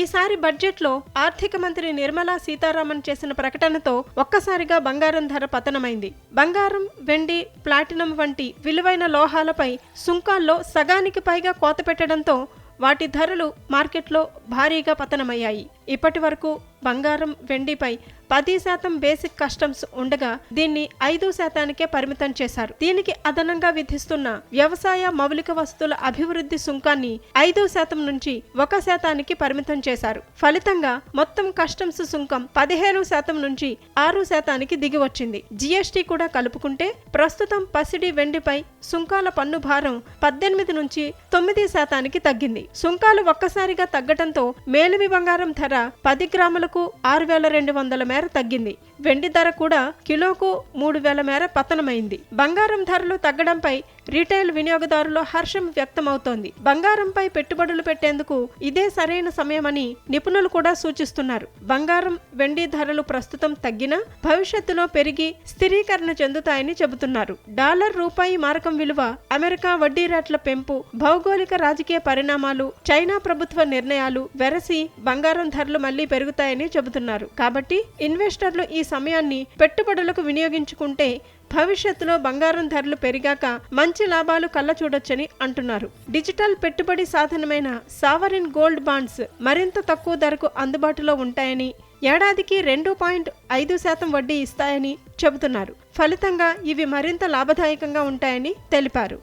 ఈసారి బడ్జెట్లో ఆర్థిక మంత్రి నిర్మలా సీతారామన్ చేసిన ప్రకటనతో ఒక్కసారిగా బంగారం ధర పతనమైంది. బంగారం వెండి ప్లాటినం వంటి విలువైన లోహాలపై సుంకాల్లో సగానికి పైగా కోత పెట్టడంతో వాటి ధరలు మార్కెట్లో భారీగా పతనమయ్యాయి. ఇప్పటి వరకు బంగారం వెండిపై పది శాతం బేసిక్ కస్టమ్స్ ఉండగా దీన్ని ఐదు శాతానికే పరిమితం చేశారు. దీనికి అదనంగా విధిస్తున్న వ్యవసాయ మౌలిక వస్తువుల అభివృద్ధి సుంకాన్ని ఐదు శాతం నుంచి ఒక శాతానికి పరిమితం చేశారు. ఫలితంగా మొత్తం కస్టమ్స్ సుంకం పదిహేను శాతం నుంచి ఆరు శాతానికి దిగి వచ్చింది. జీఎస్టీ కూడా కలుపుకుంటే ప్రస్తుతం పసిడి వెండిపై సుంకాల పన్ను భారం పద్దెనిమిది నుంచి తొమ్మిది శాతానికి తగ్గింది. సుంకాలు ఒక్కసారిగా తగ్గటంతో మేలిమి బంగారం ధర పది గ్రాములకు ఆరు వేల రెండు వందల మేర తగ్గింది. వెండి ధర కూడా కిలోకు మూడు వేల మేర పతనమైంది. బంగారం ధరలు తగ్గడంపై రీటైల్ వినియోగదారులో హర్షం వ్యక్తమవుతోంది. బంగారంపై పెట్టుబడులు పెట్టేందుకు ఇదే సరైన సమయమని నిపుణులు కూడా సూచిస్తున్నారు. బంగారం వెండి ధరలు ప్రస్తుతం తగ్గినా భవిష్యత్తులో పెరిగి స్థిరీకరణ చెందుతాయని చెబుతున్నారు. డాలర్ రూపాయి మారకం విలువ అమెరికా వడ్డీ రేట్ల పెంపు భౌగోళిక రాజకీయ పరిణామాలు చైనా ప్రభుత్వ నిర్ణయాలు వెరసి బంగారం ధరలు మళ్ళీ పెరుగుతాయని చెబుతున్నారు. కాబట్టి ఇన్వెస్టర్లు ఈ సమయాన్ని పెట్టుబడులకు వినియోగించుకుంటే భవిష్యత్తులో బంగారం ధరలు పెరిగాక మంచి లాభాలు కళ్ళ చూడొచ్చని అంటున్నారు. డిజిటల్ పెట్టుబడి సాధనమైన సావరిన్ గోల్డ్ బాండ్స్ మరింత తక్కువ ధరకు అందుబాటులో ఉంటాయని ఏడాదికి రెండు పాయింట్ ఐదు శాతం వడ్డీ ఇస్తాయని చెబుతున్నారు. ఫలితంగా ఇవి మరింత లాభదాయకంగా ఉంటాయని తెలిపారు.